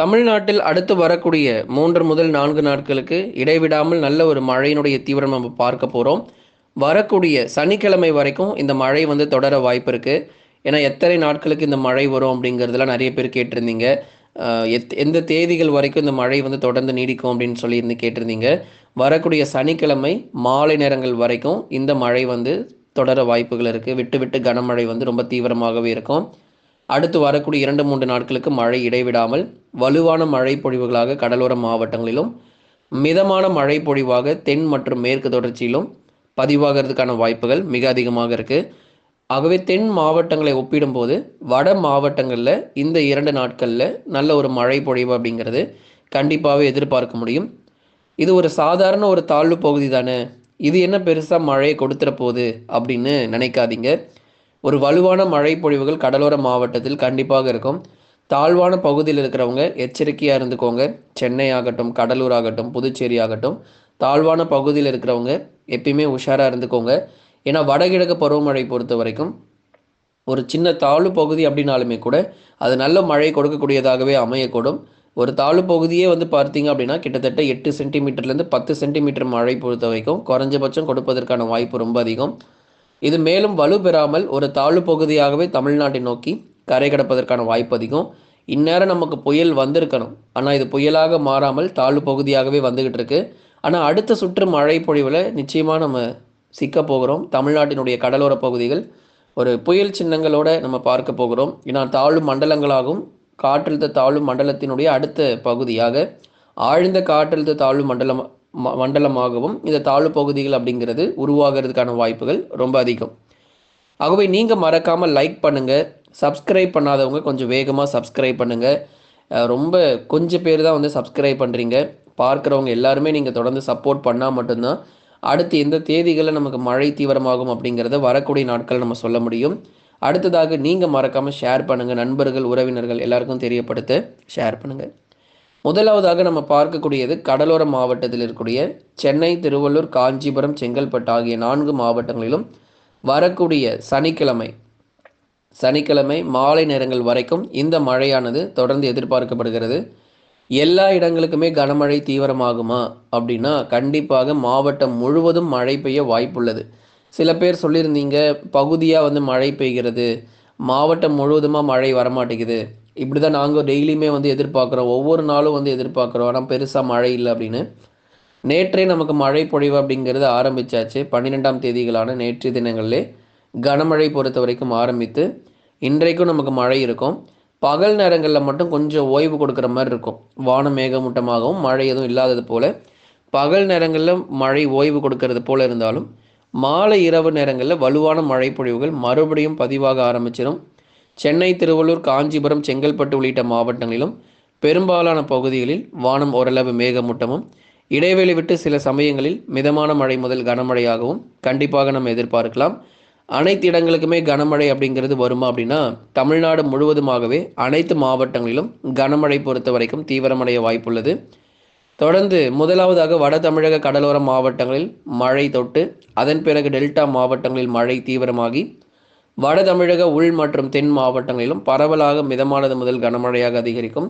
தமிழ்நாட்டில் அடுத்து வரக்கூடிய மூன்று முதல் நான்கு நாட்களுக்கு இடைவிடாமல் நல்ல ஒரு மழையினுடைய தீவிரம் நம்ம பார்க்க போகிறோம் வரக்கூடிய சனிக்கிழமை வரைக்கும் இந்த மழை வந்து தொடர வாய்ப்பு இருக்குது ஏன்னா எத்தனை நாட்களுக்கு இந்த மழை வரும் அப்படிங்கிறதுலாம் நிறைய பேர் கேட்டிருந்தீங்க. எத் எந்த தேதிகள் வரைக்கும் இந்த மழை வந்து தொடர்ந்து நீடிக்கும் அப்படின்னு சொல்லியிருந்து கேட்டிருந்தீங்க. வரக்கூடிய சனிக்கிழமை மாலை நேரங்கள் வரைக்கும் இந்த மழை வந்து தொடர வாய்ப்புகள் இருக்குது விட்டு விட்டு கனமழை வந்து ரொம்ப தீவிரமாகவே இருக்கும். அடுத்து வரக்கூடிய இரண்டு மூன்று நாட்களுக்கு மழை இடைவிடாமல் வலுவான மழை பொழிவுகளாக கடலோர மாவட்டங்களிலும் மிதமான மழை பொழிவாக தென் மற்றும் மேற்கு தொடர்ச்சியிலும் பதிவாகிறதுக்கான வாய்ப்புகள் மிக அதிகமாக இருக்குது ஆகவே தென் மாவட்டங்களை ஒப்பிடும்போது வட மாவட்டங்களில் இந்த இரண்டு நாட்களில் நல்ல ஒரு மழை பொழிவு அப்படிங்கிறது கண்டிப்பாகவே எதிர்பார்க்க முடியும். இது ஒரு சாதாரண ஒரு தாழ்வு பகுதி தானே இது என்ன பெருசாக மழையை கொடுத்துற போகுது அப்படின்னு நினைக்காதீங்க. ஒரு வலுவான மழை பொழிவுகள் கடலோர மாவட்டத்தில் கண்டிப்பாக இருக்கும். தாழ்வான பகுதியில் இருக்கிறவங்க எச்சரிக்கையாக இருந்துக்கோங்க. சென்னை ஆகட்டும் கடலூர் ஆகட்டும் புதுச்சேரி ஆகட்டும் தாழ்வான பகுதியில் இருக்கிறவங்க எப்பயுமே உஷாராக இருந்துக்கோங்க. ஏன்னா வடகிழக்கு பருவமழை பொறுத்த வரைக்கும் ஒரு சின்ன தாழ்வு பகுதி அப்படின்னாலுமே கூட அது நல்ல மழை கொடுக்கக்கூடியதாகவே அமையக்கூடும். ஒரு தாழ்வு பகுதியே வந்து பார்த்தீங்க அப்படின்னா கிட்டத்தட்ட எட்டு சென்டிமீட்டர்லேருந்து பத்து சென்டிமீட்டர் மழை பொறுத்த வரைக்கும் குறைஞ்சபட்சம் கொடுப்பதற்கான வாய்ப்பு ரொம்ப அதிகம். இது மேலும் வலு பெறாமல் ஒரு தாழ்வு பகுதியாகவே தமிழ்நாட்டை நோக்கி கரை கடப்பதற்கான வாய்ப்பு அதிகம். இந்நேரம் நமக்கு புயல் வந்திருக்கணும். ஆனால் இது புயலாக மாறாமல் தாழ்வு பகுதியாகவே வந்துகிட்டு இருக்கு ஆனால் அடுத்த சுற்று மழை பொழிவில் நிச்சயமாக நம்ம சிக்க போகிறோம். தமிழ்நாட்டினுடைய கடலோர பகுதிகள் ஒரு புயல் சின்னங்களோட நம்ம பார்க்க போகிறோம். ஏன்னா தாழ்வு மண்டலங்களாகவும் காற்றழுத்த தாழ்வு மண்டலத்தினுடைய அடுத்த பகுதியாக ஆழ்ந்த காற்றழுத்த தாழ்வு மண்டலம் மண்டலமாகவும் இந்த தாழ்வு பகுதிகள் அப்படிங்கிறது உருவாகிறதுக்கான வாய்ப்புகள் ரொம்ப அதிகம். ஆகவே நீங்கள் மறக்காமல் லைக் பண்ணுங்கள் சப்ஸ்கிரைப் பண்ணாதவங்க கொஞ்சம் வேகமாக சப்ஸ்கிரைப் பண்ணுங்கள் ரொம்ப கொஞ்சம் பேர் தான் வந்து சப்ஸ்கிரைப் பண்ணுறீங்க பார்க்குறவங்க எல்லாருமே நீங்கள் தொடர்ந்து சப்போர்ட் பண்ணால் மட்டும்தான் அடுத்து எந்த தேதிகளில் நமக்கு மழை தீவிரமாகும் அப்படிங்கிறத வரக்கூடிய நாட்கள் நம்ம சொல்ல முடியும். அடுத்ததாக நீங்கள் மறக்காமல் ஷேர் பண்ணுங்கள் நண்பர்கள் உறவினர்கள் எல்லாருக்கும் தெரியப்படுத்த ஷேர் பண்ணுங்கள் முதலாவதாக நம்ம பார்க்கக்கூடியது கடலோர மாவட்டத்தில் இருக்கக்கூடிய சென்னை திருவள்ளூர் காஞ்சிபுரம் செங்கல்பட்டு ஆகிய நான்கு மாவட்டங்களிலும் வரக்கூடிய சனிக்கிழமை சனிக்கிழமை மாலை நேரங்கள் வரைக்கும் இந்த மழையானது தொடர்ந்து எதிர்பார்க்கப்படுகிறது. எல்லா இடங்களுக்குமே கனமழை தீவிரமாகுமா? அப்படின்னா கண்டிப்பாக மாவட்டம் முழுவதும் மழை பெய்ய வாய்ப்புள்ளது. சில பேர் சொல்லியிருந்தீங்க பகுதியாக வந்து மழை பெய்கிறது. மாவட்டம் முழுவதுமாக மழை வரமாட்டேங்குது. இப்படி தான் நாங்கள் டெய்லியுமே வந்து எதிர்பார்க்குறோம். ஒவ்வொரு நாளும் வந்து எதிர்பார்க்குறோம். ஆனால் பெருசாக மழை இல்லை அப்படின்னு. நேற்றே நமக்கு மழை பொழிவு அப்படிங்கிறது ஆரம்பிச்சாச்சு. பன்னிரெண்டாம் தேதிகளான நேற்று தினங்களிலே. கனமழை பொறுத்த வரைக்கும் ஆரம்பித்து இன்றைக்கும் நமக்கு மழை இருக்கும். பகல் நேரங்களில் மட்டும் கொஞ்சம் ஓய்வு கொடுக்குற மாதிரி இருக்கும். வானம் மேகமூட்டமாகவும் மழை எதுவும் இல்லாதது போல. பகல் நேரங்களில் மழை ஓய்வு கொடுக்கறது போல இருந்தாலும் மாலை இரவு நேரங்களில் வலுவான மழை பொழிவுகள் மறுபடியும் பதிவாக ஆரம்பிச்சிடும் சென்னை திருவள்ளூர் காஞ்சிபுரம் செங்கல்பட்டு உள்ளிட்ட மாவட்டங்களிலும் பெரும்பாலான பகுதிகளில் வானம் ஓரளவு மேகமூட்டமும் இடைவெளி விட்டு சில சமயங்களில் மிதமான மழை முதல் கனமழையாகவும் கண்டிப்பாக நம்ம எதிர்பார்க்கலாம். அனைத்து இடங்களுக்குமே கனமழை அப்படிங்கிறது வருமா அப்படின்னா தமிழ்நாடு முழுவதுமாகவே அனைத்து மாவட்டங்களிலும் கனமழை பொறுத்த வரைக்கும் தீவிரமடைய வாய்ப்புள்ளது. தொடர்ந்து முதலாவதாக வட தமிழக கடலோர மாவட்டங்களில் மழை தொட்டு அதன் பிறகு டெல்டா மாவட்டங்களில் மழை தீவிரமாகி வட தமிழக உள் மற்றும் தென் மாவட்டங்களிலும் பரவலாக மிதமானது முதல் கனமழையாக அதிகரிக்கும்.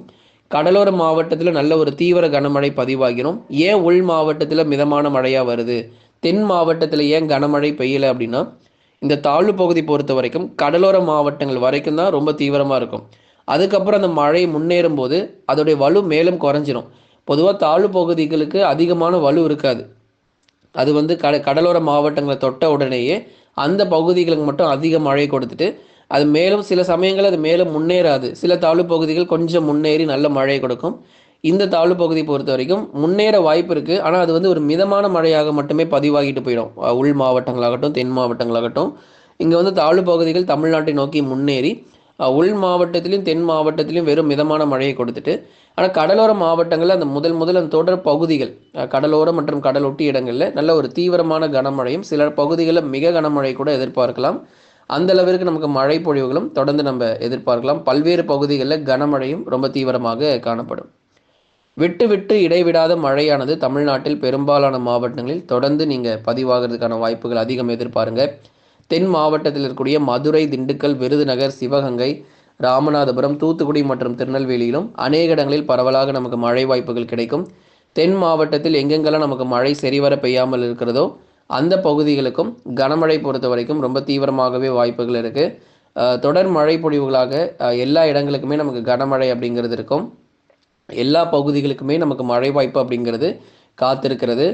கடலோர மாவட்டத்தில் நல்ல ஒரு தீவிர கனமழை பதிவாகிடும் ஏன் உள் மாவட்டத்தில் மிதமான மழையாக வருது? தென் மாவட்டத்தில் ஏன் கனமழை பெய்யலை அப்படின்னா இந்த தாழ்வு பகுதி பொறுத்த வரைக்கும் கடலோர மாவட்டங்கள் வரைக்கும் தான் ரொம்ப தீவிரமாக இருக்கும். அதுக்கப்புறம் அந்த மழை முன்னேறும் போது அதோடைய வலு மேலும் குறைஞ்சிரும். பொதுவாக தாழ்வு பகுதிகளுக்கு அதிகமான வலு இருக்காது. அது வந்து கட கடலோர மாவட்டங்களை தொட்ட உடனேயே அந்த பகுதிகளுக்கு மட்டும் அதிக மழை கொடுத்துட்டு அது மேலும் சில சமயங்கள் அது மேலும் முன்னேறாது. சில தாழ்வு பகுதிகள் கொஞ்சம் முன்னேறி நல்ல மழை கொடுக்கும். இந்த தாழ்வு பகுதி பொறுத்த வரைக்கும் முன்னேற வாய்ப்பு இருக்குது ஆனால் அது வந்து ஒரு மிதமான மழையாக மட்டுமே பதிவாகிட்டு போயிடும். உள் மாவட்டங்களாகட்டும் தென் மாவட்டங்களாகட்டும். இங்கே வந்து தாழ்வு பகுதிகள் தமிழ்நாட்டை நோக்கி முன்னேறி உள் மாவட்டத்திலும் தென் மாவட்டத்திலும் வெறும் மிதமான மழையை கொடுத்துட்டு ஆனால் கடலோர மாவட்டங்களில் அந்த முதல் முதல் அந்த தொடர் பகுதிகள் கடலோரம் கடலோர மற்றும் ஒட்டி இடங்களில் நல்ல ஒரு தீவிரமான கனமழையும் சில பகுதிகளில் மிக கனமழை கூட எதிர்பார்க்கலாம். அந்த அளவிற்கு நமக்கு மழை பொழிவுகளும் தொடர்ந்து நம்ம எதிர்பார்க்கலாம். பல்வேறு பகுதிகளில் கனமழையும் ரொம்ப தீவிரமாக காணப்படும். விட்டு விட்டு இடைவிடாத மழையானது தமிழ்நாட்டில் பெரும்பாலான மாவட்டங்களில் தொடர்ந்து நீங்கள் பதிவாகிறதுக்கான வாய்ப்புகள் அதிகம் எதிர்பாருங்க. தென் மாவட்டத்தில் இருக்கக்கூடிய மதுரை திண்டுக்கல் விருதுநகர் சிவகங்கை ராமநாதபுரம் தூத்துக்குடி மற்றும் திருநெல்வேலியிலும் அநேக இடங்களில் பரவலாக நமக்கு மழை வாய்ப்புகள் கிடைக்கும். தென் மாவட்டத்தில் எங்கெங்கெல்லாம் நமக்கு மழை சரிவர பெய்யாமல் இருக்கிறதோ அந்த பகுதிகளுக்கும் கனமழை பொறுத்த வரைக்கும் ரொம்ப தீவிரமாகவே வாய்ப்புகள் இருக்குது தொடர் மழை பொழிவுகளாக எல்லா இடங்களுக்குமே நமக்கு கனமழை அப்படிங்கிறது இருக்கும். எல்லா பகுதிகளுக்குமே நமக்கு மழை வாய்ப்பு அப்படிங்கிறது காத்திருக்கிறது.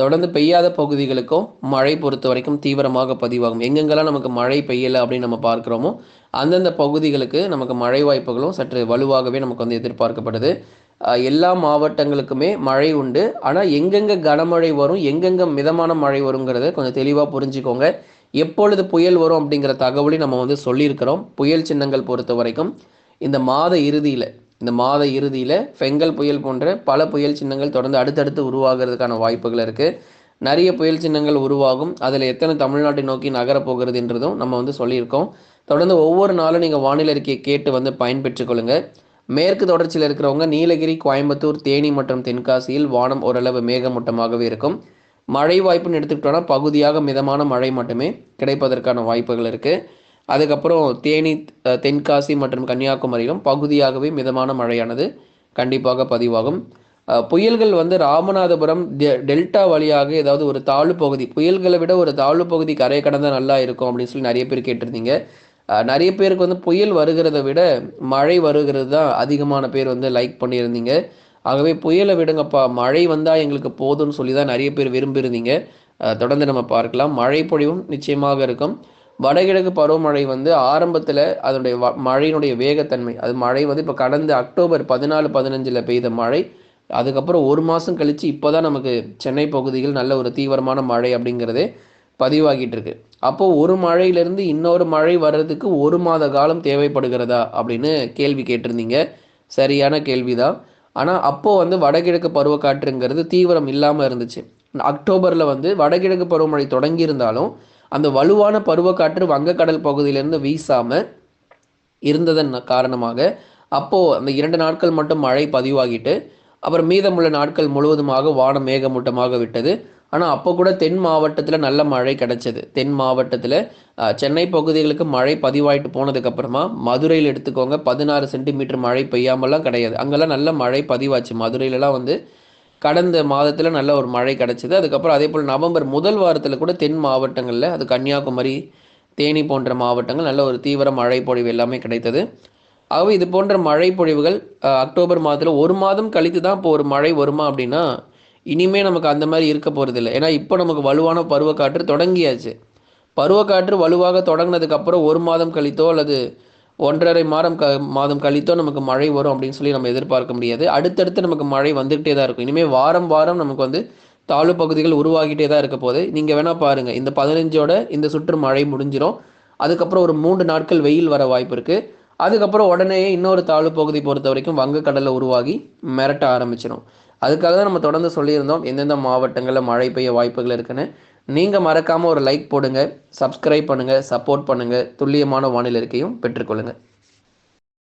தொடர்ந்து பெய்யாத பகுதிகளுக்கும் மழை பொறுத்த வரைக்கும் தீவிரமாக பதிவாகும். எங்கெங்கெல்லாம் நமக்கு மழை பெய்யலை அப்படின்னு நம்ம பார்க்குறோமோ அந்தந்த பகுதிகளுக்கு நமக்கு மழை வாய்ப்புகளும் சற்று வலுவாகவே நமக்கு வந்து எதிர்பார்க்கப்படுது. எல்லா மாவட்டங்களுக்குமே மழை உண்டு. ஆனால் எங்கெங்கே கனமழை வரும் எங்கெங்கே மிதமான மழை வருங்கிறத கொஞ்சம் தெளிவாக புரிஞ்சுக்கோங்க. எப்பொழுது புயல் வரும் அப்படிங்கிற தகவலையும் நம்ம வந்து சொல்லியிருக்கிறோம். புயல் சின்னங்கள் பொறுத்த வரைக்கும் இந்த மாத இறுதியில் இந்த மாத இறுதியில் ஃபெங்கல் புயல் போன்ற பல புயல் சின்னங்கள் தொடர்ந்து அடுத்தடுத்து உருவாகிறதுக்கான வாய்ப்புகள் இருக்குது நிறைய புயல் சின்னங்கள் உருவாகும். அதில் எத்தனை தமிழ்நாட்டை நோக்கி நகரப் போகிறது என்றதும் நம்ம வந்து சொல்லியிருக்கோம். தொடர்ந்து ஒவ்வொரு நாளும் நீங்கள் வானிலை அறிக்கையை கேட்டு வந்து பயன்பெற்றுக் கொள்ளுங்கள் மேற்கு தொடர்ச்சியில் இருக்கிறவங்க நீலகிரி கோயம்புத்தூர் தேனி மற்றும் தென்காசியில் வானம் ஓரளவு மேகமூட்டமாகவே இருக்கும். மழை வாய்ப்புன்னு எடுத்துக்கிட்டோன்னா பகுதியாக மிதமான மழை மட்டுமே கிடைப்பதற்கான வாய்ப்புகள் இருக்குது அதுக்கப்புறம் தேனி தென்காசி மற்றும் கன்னியாகுமரியிலும் பகுதியாகவே மிதமான மழையானது கண்டிப்பாக பதிவாகும். புயல்கள் வந்து ராமநாதபுரம் டெ- டெல்டா வழியாக ஏதாவது ஒரு தாழ்வு பகுதி புயல்களை விட ஒரு தாழ்வு பகுதி கரை கடந்தால் நல்லா இருக்கும் அப்படின்னு சொல்லி நிறைய பேர் கேட்டிருந்தீங்க. நிறைய பேருக்கு வந்து புயல் வருகிறத விட மழை வருகிறது தான் அதிகமான பேர் வந்து லைக் பண்ணியிருந்தீங்க. ஆகவே புயலை விடுங்கப்பா மழை வந்தால் எங்களுக்கு போதும்னு சொல்லி தான் நிறைய பேர் விரும்பியிருந்தீங்க. தொடர்ந்து நம்ம பார்க்கலாம். மழை பொழிவும் நிச்சயமாக இருக்கும். வடகிழக்கு பருவமழை வந்து ஆரம்பத்தில் அதனுடைய வ- மழையினுடைய வேகத்தன்மை. அது மழை வந்து இப்போ கடந்த அக்டோபர் பதினாலு பதினஞ்சில் பெய்த மழை. அதுக்கப்புறம் ஒரு மாதம் கழித்து இப்போ தான் நமக்கு சென்னை பகுதியில் நல்ல ஒரு தீவிரமான மழை அப்படிங்கிறதே பதிவாகிட்டு இருக்கு அப்போது ஒரு மழையிலேருந்து இன்னொரு மழை வர்றதுக்கு ஒரு மாத காலம் தேவைப்படுகிறதா அப்படின்னு கேள்வி கேட்டிருந்தீங்க. சரியான கேள்விதான். ஆனால் அப்போது வந்து வடகிழக்கு பருவக்காற்றுங்கிறது தீவிரம் இல்லாமல் இருந்துச்சு. அக்டோபரில் வந்து வடகிழக்கு பருவமழை தொடங்கியிருந்தாலும் அந்த வலுவான பருவக்காற்று வங்கக்கடல் பகுதியிலிருந்து வீசாமல் இருந்ததன் காரணமாக அப்போது அந்த இரண்டு நாட்கள் மட்டும் மழை பதிவாகிட்டு அப்புறம் மீதமுள்ள நாட்கள் முழுவதுமாக வானம் மேகமூட்டமாக விட்டது. ஆனால் அப்போ கூட தென் மாவட்டத்தில் நல்ல மழை கிடைச்சது. தென் மாவட்டத்தில் சென்னை பகுதிகளுக்கு மழை பதிவாயிட்டு போனதுக்கப்புறமா மதுரையில் எடுத்துக்கோங்க பதினாறு சென்டிமீட்டர் மழை பெய்யாமலாம் கிடையாது. அங்கெல்லாம் நல்ல மழை பதிவாச்சு. மதுரையிலலாம் வந்து கடந்த மாதத்தில் நல்ல ஒரு மழை கிடைச்சிது. அதுக்கப்புறம் அதே போல் நவம்பர் முதல் வாரத்தில் கூட தென் மாவட்டங்களில் அது கன்னியாகுமரி தேனி போன்ற மாவட்டங்கள் நல்ல ஒரு தீவிர மழை பொழிவு எல்லாமே கிடைத்தது. ஆகவே இது போன்ற மழை பொழிவுகள் அக்டோபர் மாதத்தில் ஒரு மாதம் கழித்து தான் இப்போ ஒரு மழை வருமா அப்படின்னா இனிமே நமக்கு அந்த மாதிரி இருக்க போகிறதில்ல ஏன்னா இப்போ நமக்கு வலுவான பருவக்காற்று தொடங்கியாச்சு. பருவக்காற்று வலுவாக தொடங்கினதுக்கப்புறம் ஒரு மாதம் கழித்தோ அல்லது ஒன்றரை மாதம் க மாதம் கழித்தோ நமக்கு மழை வரும் அப்படின்னு சொல்லி நம்ம எதிர்பார்க்க முடியாது. அடுத்தடுத்து நமக்கு மழை வந்துக்கிட்டே தான் இருக்கும். இனிமேல் வாரம் வாரம் நமக்கு வந்து தாழ்வு பகுதிகள் உருவாகிட்டே தான் இருக்க போது நீங்கள் வேணால் பாருங்கள் இந்த பதினஞ்சோட இந்த சுற்று மழை முடிஞ்சிரும். அதுக்கப்புறம் ஒரு மூன்று நாட்கள் வெயில் வர வாய்ப்பு இருக்குது அதுக்கப்புறம் உடனே இன்னொரு தாழ்வு பகுதி பொறுத்த வரைக்கும் வங்கக்கடலில் உருவாகி மிரட்ட ஆரம்பிச்சிடும் அதுக்காக தான் நம்ம தொடர்ந்து சொல்லியிருந்தோம். எந்தெந்த மாவட்டங்களில் மழை பெய்ய வாய்ப்புகள் இருக்குன்னு. நீங்கள் மறக்காமல் ஒரு லைக் போடுங்க சப்ஸ்கிரைப் பண்ணுங்கள் சப்போர்ட் பண்ணுங்கள் துல்லியமான வானிலை இருக்கையும் பெற்றுக்கொள்ளுங்கள்